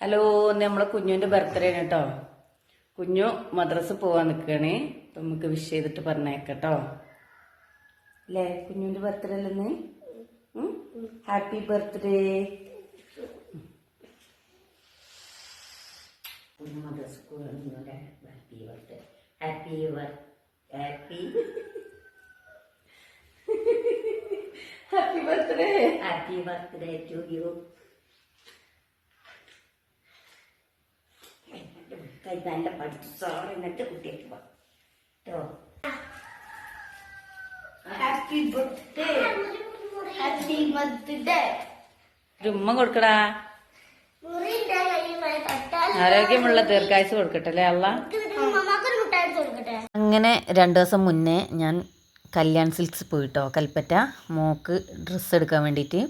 Hello നമ്മളെ കുഞ്ഞുവിന്റെ birthday ആണ് കേട്ടോ. കുഞ്ഞു മദ്രസ് പോവാൻ നിൽക്കുകയാണ് അപ്പൊ നമുക്ക് വിഷ് ചെയ്തിട്ട് പറഞ്ഞേക്കട്ടോ. അല്ലേ? കുഞ്ഞുവിന്റെ ബർത്ത്ഡേ അല്ലെന്ന് happy birthday happy birthday happy happy happy birthday happy birthday to you കൈ നല്ല പഠിച്ചു സോറി എന്നിട്ട് കുട്ടിയൊക്കെ വാ കേട്ടോ ഹാപ്പി ബർത്ത്ഡേ ഹാപ്പി ബർത്ത്ഡേ ഉമ്മ കൊടുക്കടാ. ആരോഗ്യമുള്ള ദീർഘായുസ് കൊടുക്കട്ടെ അല്ലേ അല്ല മമ്മക്കൊരു മുട്ടായി കൊടുക്കട്ടെ അങ്ങനെ രണ്ടു ദിവസം മുന്നേ ഞാൻ കല്യാൺ സിൽക്സ് പോയിട്ടോ കൽപ്പറ്റ. മോക്ക് ഡ്രസ്സ് എടുക്കാൻ വേണ്ടിയിട്ട്.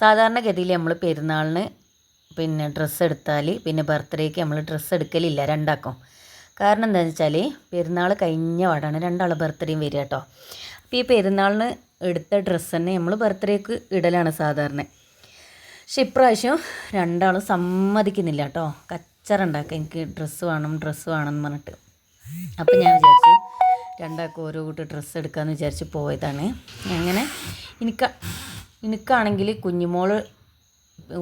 സാധാരണഗതിയിൽ നമ്മൾ പെരുന്നാളിന് പിന്നെ ഡ്രസ്സ് എടുത്താൽ പിന്നെ ബർത്ത്ഡേക്ക് നമ്മൾ ഡ്രസ്സ് എടുക്കലില്ല രണ്ടാക്കും കാരണം എന്താണെന്ന് വെച്ചാൽ പെരുന്നാൾ കഴിഞ്ഞ പാടാണ്. രണ്ടാളെ ബർത്ത്ഡേയും വരിക കേട്ടോ അപ്പോൾ ഈ പെരുന്നാളിന് എടുത്ത ഡ്രസ്സ് തന്നെ നമ്മൾ ബർത്ത്ഡേക്ക് ഇടലാണ് സാധാരണ. പക്ഷെ ഇപ്രാവശ്യം രണ്ടാളും സമ്മതിക്കുന്നില്ല കേട്ടോ കച്ചറ ഉണ്ടാക്കുക എനിക്ക് ഡ്രസ്സ് വേണം ഡ്രസ്സ് വേണം എന്ന് പറഞ്ഞിട്ട്. അപ്പം ഞാൻ വിചാരിച്ചു രണ്ടാൾക്കും ഓരോ കൂട്ട് ഡ്രസ്സ് എടുക്കാമെന്ന് വിചാരിച്ച് പോയതാണ്. അങ്ങനെ എനിക്ക് എനിക്കാണെങ്കിൽ കുഞ്ഞുമോൾ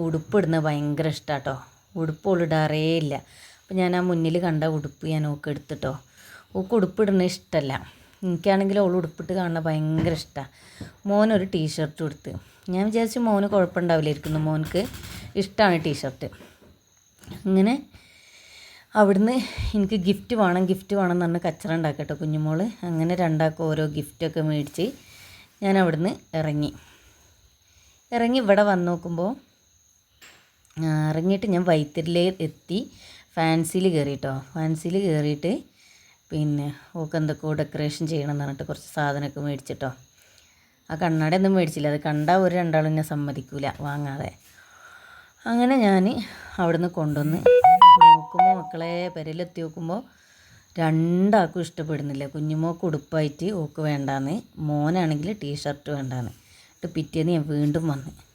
ഉടുപ്പ് ഇടുന്നത് ഭയങ്കര ഇഷ്ടമാണ് കേട്ടോ ഉടുപ്പ് ഓളിടാറേ ഇല്ല. അപ്പം ഞാൻ ആ മുന്നിൽ കണ്ട ഉടുപ്പ് ഞാൻ ഓക്ക് എടുത്തിട്ടോ. ഓക്ക് ഉടുപ്പിടുന്നത് ഇഷ്ടമല്ല എനിക്കാണെങ്കിൽ ഓൾ ഉടുപ്പിട്ട് കാണുന്നത് ഭയങ്കര ഇഷ്ടമാണ് മോനൊരു ടീഷർട്ട് കൊടുത്ത് ഞാൻ വിചാരിച്ചു മോന് കുഴപ്പമുണ്ടാവില്ലായിരിക്കുന്നു. മോനക്ക് ഇഷ്ടമാണ് ടീഷർട്ട്. അങ്ങനെ അവിടുന്ന് എനിക്ക് ഗിഫ്റ്റ് വേണം ഗിഫ്റ്റ് വേണം എന്ന് പറഞ്ഞ് കച്ചറ ഉണ്ടാക്കട്ടോ കുഞ്ഞുമോൾ. അങ്ങനെ രണ്ടാൾക്കും ഓരോ ഗിഫ്റ്റൊക്കെ മേടിച്ച് ഞാൻ അവിടുന്ന് ഇറങ്ങി. ഇറങ്ങി ഇവിടെ വന്ന് നോക്കുമ്പോൾ ഇറങ്ങിയിട്ട് ഞാൻ വൈത്തിരിലേ എത്തി. ഫാൻസിയിൽ കയറി കേട്ടോ ഫാൻസിയിൽ കയറിയിട്ട് പിന്നെ ഓക്ക് എന്തൊക്കെയോ ഡെക്കറേഷൻ ചെയ്യണം എന്ന് പറഞ്ഞിട്ട് കുറച്ച് സാധനമൊക്കെ മേടിച്ചിട്ടോ. ആ കണ്ണാടി ഒന്നും മേടിച്ചില്ല. അത് കണ്ടാൽ ഒരു രണ്ടാളും എന്നെ സമ്മതിക്കൂല വാങ്ങാതെ. അങ്ങനെ ഞാൻ അവിടുന്ന് കൊണ്ടുവന്ന് നോക്കുമ്പോൾ മക്കളെ പെരയിലെത്തി നോക്കുമ്പോൾ രണ്ടാൾക്കും ഇഷ്ടപ്പെടുന്നില്ല. കുഞ്ഞുമോക്ക് ഉടുപ്പായിട്ട് ഓക്ക് വേണ്ടാന്ന്. മോനാണെങ്കിൽ ടീഷർട്ട് വേണ്ടാന്ന്. എന്നിട്ട് പിറ്റേന്ന് ഞാൻ വീണ്ടും വന്ന്.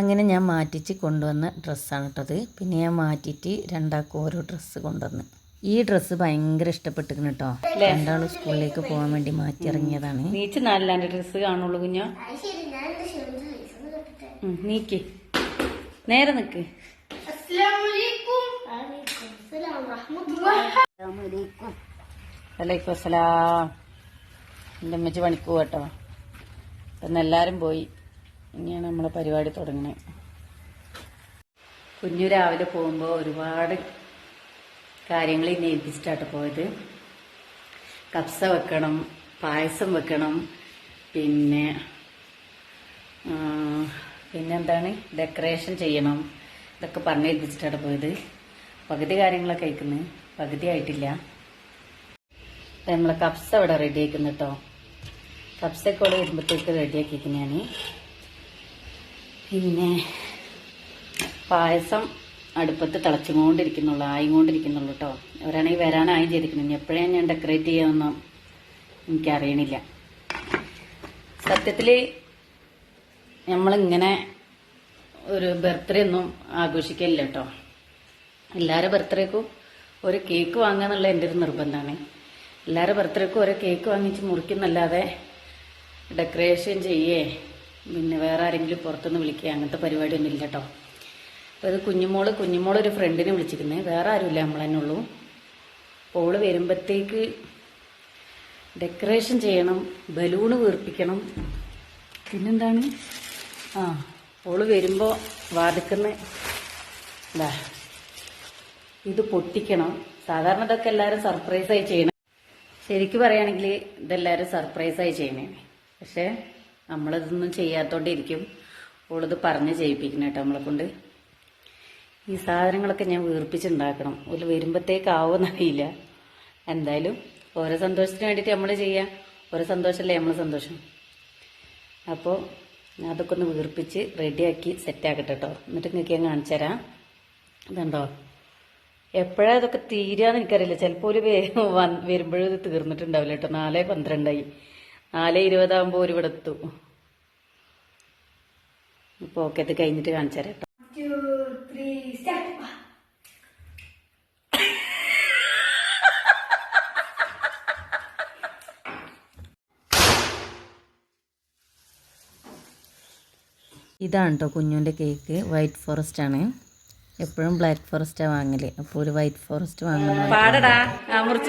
അങ്ങനെ ഞാൻ മാറ്റിച്ച് കൊണ്ടുവന്ന ഡ്രസ്സാണ് കേട്ടത് പിന്നെ ഞാൻ മാറ്റിയിട്ട് രണ്ടാൾക്കും ഓരോ ഡ്രസ്സ് കൊണ്ടുവന്ന്. ഈ ഡ്രസ്സ് ഭയങ്കര ഇഷ്ടപ്പെട്ടിരിക്കുന്നു കേട്ടോ. രണ്ടാളും സ്കൂളിലേക്ക് പോകാൻ വേണ്ടി മാറ്റി ഇറങ്ങിയതാണ് നീച്ച് നാലിലാന്റെ ഡ്രസ്സ് കാണുള്ളൂ കുഞ്ഞോ. നീക്ക്. നേരെ റഹ്മത്തുള്ളാഹി വലൈക്കും അസ്സലാം എന്റെ അമ്മച്ചി പണിക്ക് പോകട്ടോ അപ്പം എല്ലാവരും പോയി. ഇനിയാണ് നമ്മളെ പരിപാടി തുടങ്ങുന്നത് കുഞ്ഞു രാവിലെ പോകുമ്പോൾ ഒരുപാട് കാര്യങ്ങൾ ഇന്ന് ഏൽപ്പിച്ചിട്ടാണ് പോയത്. കപ്സ വെക്കണം പായസം വെക്കണം പിന്നെ പിന്നെന്താണ് ഡെക്കറേഷൻ ചെയ്യണം. ഇതൊക്കെ പറഞ്ഞ് ഏൽപ്പിച്ചിട്ടാണ് പോയത്. പകുതി കാര്യങ്ങളൊക്കെ കഴിക്കുന്നത് പകുതി ആയിട്ടില്ല. നമ്മളെ കപ്സ ഇവിടെ റെഡി ആക്കുന്നു കേട്ടോ കപ്സൊക്കെ ഇവിടെ വരുമ്പോഴത്തേക്ക് റെഡി ആക്കിയിരിക്കും ഞാൻ പിന്നെ പായസം അടുപ്പത്ത് തിളച്ചുകൊണ്ടിരിക്കുന്നുള്ളൂ ആയിക്കൊണ്ടിരിക്കുന്നുള്ളൂ കേട്ടോ അവരാണെങ്കിൽ വരാനായും ചെയ്തിരിക്കുന്നു. ഇനി എപ്പോഴാണ് ഞാൻ ഡെക്കറേറ്റ് ചെയ്യാമെന്നും എനിക്കറിയണില്ല. സത്യത്തിൽ നമ്മളിങ്ങനെ ഒരു ബർത്ത്ഡേ ഒന്നും ആഘോഷിക്കില്ല കേട്ടോ എല്ലാവരും ബർത്ത്ഡേക്കും ഒരു കേക്ക് വാങ്ങുക എന്നുള്ള എന്റെ ഒരു നിർബന്ധമാണ്. എല്ലാവരും ബർത്ത്ഡേക്കും ഒരു കേക്ക് വാങ്ങിച്ച് മുറിക്കുന്നല്ലാതെ ഡെക്കറേഷൻ ചെയ്യേ പിന്നെ വേറെ ആരെങ്കിലും പുറത്തുനിന്ന് വിളിക്കുക അങ്ങനത്തെ പരിപാടിയൊന്നും ഇല്ല കേട്ടോ അപ്പോൾ ഇത് കുഞ്ഞുമോൾ കുഞ്ഞുമോൾ ഒരു ഫ്രണ്ടിനെ വിളിച്ചിരിക്കുന്നത് വേറെ ആരുമില്ല നമ്മൾ തന്നെ ഉള്ളൂ. അപ്പോൾ ഓൾ വരുമ്പോഴത്തേക്ക് ഡെക്കറേഷൻ ചെയ്യണം ബലൂണ് വീർപ്പിക്കണം. പിന്നെന്താണ്? ആ ഓൾ വരുമ്പോൾ വാതിക്കുന്ന എന്താ ഇത് പൊട്ടിക്കണം. സാധാരണ ഇതൊക്കെ എല്ലാവരും സർപ്രൈസായി ചെയ്യണം. ശരിക്കും പറയുകയാണെങ്കിൽ ഇതെല്ലാവരും സർപ്രൈസായി ചെയ്യണേ. പക്ഷേ നമ്മളിതൊന്നും ചെയ്യാത്തോണ്ടിരിക്കും. ഓളിത് പറഞ്ഞ് ചെയ്യിപ്പിക്കണം കേട്ടോ നമ്മളെ കൊണ്ട്. ഈ സാധനങ്ങളൊക്കെ ഞാൻ വീർപ്പിച്ചുണ്ടാക്കണം. ഒരു വരുമ്പോഴത്തേക്ക് ആവുമെന്നറിയില്ല എന്തായാലും ഓരോ സന്തോഷത്തിന് വേണ്ടിയിട്ട് നമ്മൾ ചെയ്യാം. ഓരോ സന്തോഷമല്ലേ നമ്മൾ സന്തോഷം. അപ്പോൾ ഞാൻ അതൊക്കെ ഒന്ന് വീർപ്പിച്ച് റെഡിയാക്കി സെറ്റാക്കട്ടെ കേട്ടോ എന്നിട്ട് നിങ്ങൾക്ക് ഞാൻ കാണിച്ചു തരാം. ഇതുണ്ടോ? എപ്പോഴാ ഇതൊക്കെ തീരാന്ന് എനിക്കറിയില്ല. ചിലപ്പോൾ ഒരു വരുമ്പോഴും ഇത് തീർന്നിട്ടുണ്ടാവില്ല കേട്ടോ നാല് പന്ത്രണ്ടായി. നാല് ഇരുപതാകുമ്പോ ഒരു ഇവിടെ എത്തും അപ്പോൾ ഓക്കെ അത് കഴിഞ്ഞിട്ട് കാണിച്ചു ഇതാണ് കേട്ടോ കുഞ്ഞുന്റെ കേക്ക് വൈറ്റ് ഫോറസ്റ്റ് ആണ്. എപ്പോഴും ബ്ലാക്ക് ഫോറസ്റ്റാണ് വാങ്ങൽ. അപ്പോൾ ഒരു വൈറ്റ് ഫോറസ്റ്റ് വാങ്ങുന്നു പാടടാ അമൃച്ച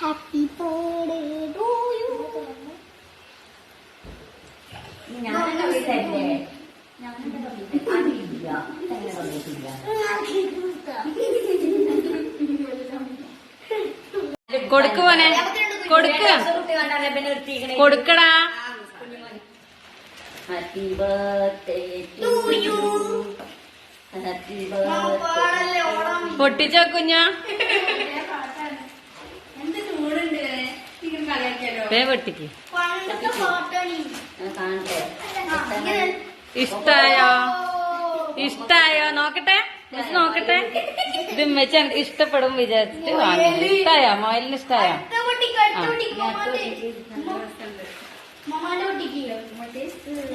ഹാപ്പി ബർത്ത്ഡേ ടു യു. കൊടുക്ക് കൊടുക്കടാ. Happy birthday to you. പൊട്ടിച്ചോ കുഞ്ഞ? വേ പൊട്ടിക്ക്. ഇഷ്ടായോ? ഇഷ്ടായോ? നോക്കട്ടെ. മിസ് നോക്കട്ടെ. ഇത് വെച്ച ഇഷ്ടപ്പെടും വിചാരിച്ചിട്ട് വാങ്ങി ഇഷ്ടായോ? മൊയലിന് ഇഷ്ടായോ?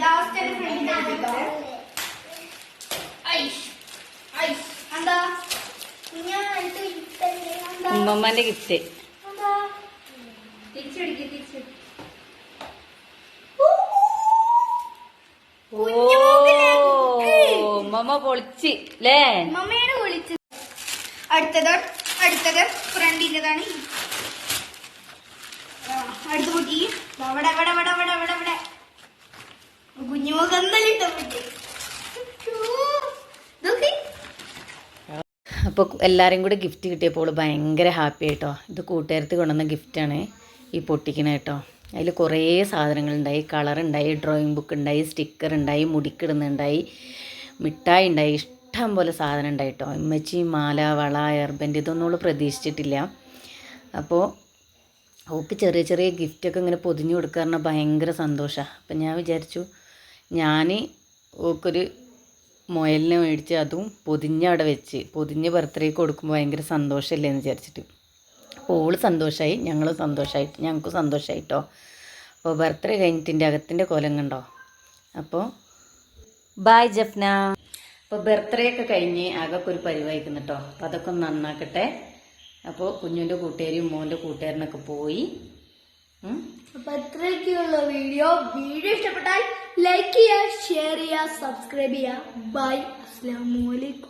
ലാസ്റ്റ് എന്താ ഉമ്മമ്മന്റെ ഗിഫ്റ്റ് ഓ ഉമ്മമ്മ പൊളിച്ച് അല്ലേ മമ്മയാണ് അടുത്തത് അടുത്തത് ഫ്രണ്ടിന്റെതാണ്. അടുത്ത കുട്ടി അവിടെ അവിടെ അവിടെ അവിടെ അവിടെ അവിടെ കുഞ്ഞുമുഖം ഇഷ്ടപ്പെട്ടു അപ്പോൾ എല്ലാവരും കൂടി ഗിഫ്റ്റ് കിട്ടിയപ്പോൾ ഭയങ്കര ഹാപ്പി ആയിട്ടോ. ഇത് കൂട്ടുകാരത്ത് കൊണ്ടുവന്ന ഗിഫ്റ്റാണ് ഈ പൊട്ടിക്കണ കേട്ടോ. അതിൽ കുറേ സാധനങ്ങളുണ്ടായി കളർ ഉണ്ടായി ഡ്രോയിങ് ബുക്ക് ഉണ്ടായി സ്റ്റിക്കർ ഉണ്ടായി മുടിക്കിടുന്നുണ്ടായി മിഠായി ഉണ്ടായി ഇഷ്ടം പോലെ സാധനം ഉണ്ടായി കേട്ടോ. ഇമ്മച്ചി മാല വള എയർബൻഡ് ഇതൊന്നും അവൾ പ്രതീക്ഷിച്ചിട്ടില്ല. അപ്പോൾ അവൾക്ക് ചെറിയ ചെറിയ ഗിഫ്റ്റൊക്കെ ഇങ്ങനെ പൊതിഞ്ഞു കൊടുക്കാറുണ്ട് ഭയങ്കര സന്തോഷമാണ് അപ്പം ഞാൻ വിചാരിച്ചു ഞാൻ ഓക്കൊരു മുയലിനെ മേടിച്ച് അതും പൊതിഞ്ഞ് അവിടെ വെച്ച് പൊതിഞ്ഞ് ബർത്ത്ഡേക്ക് കൊടുക്കുമ്പോൾ ഭയങ്കര സന്തോഷമല്ലേ എന്ന് വിചാരിച്ചിട്ട്. അപ്പോൾ ഓൾ സന്തോഷമായി ഞങ്ങളും സന്തോഷമായി ഞങ്ങൾക്കും സന്തോഷമായിട്ടോ അപ്പോൾ ബർത്ത്ഡേ കഴിഞ്ഞിട്ടിന്റെ അകത്തിന്റെ കോലം കണ്ടോ? അപ്പോൾ ബായ് ജഫ്ന. അപ്പോൾ ബർത്ത്ഡേ ഒക്കെ കഴിഞ്ഞ് അകൊക്കെ ഒരു പരിവായിക്കുന്നു കേട്ടോ അപ്പോൾ അതൊക്കെ ഒന്ന് നന്നാക്കട്ടെ. അപ്പോൾ കുഞ്ഞുന്റെ കൂട്ടുകാരും മോന്റെ കൂട്ടുകാരനൊക്കെ പോയി. ബർത്ത്ഡേക്കുള്ള വീഡിയോ. വീഡിയോ ഇഷ്ടപ്പെട്ടാൽ ലൈക്ക് ചെയ്യുക ഷെയർ ചെയ്യുക സബ്സ്ക്രൈബ് ചെയ്യുക ബൈ അസ്സാം വലൈക്കും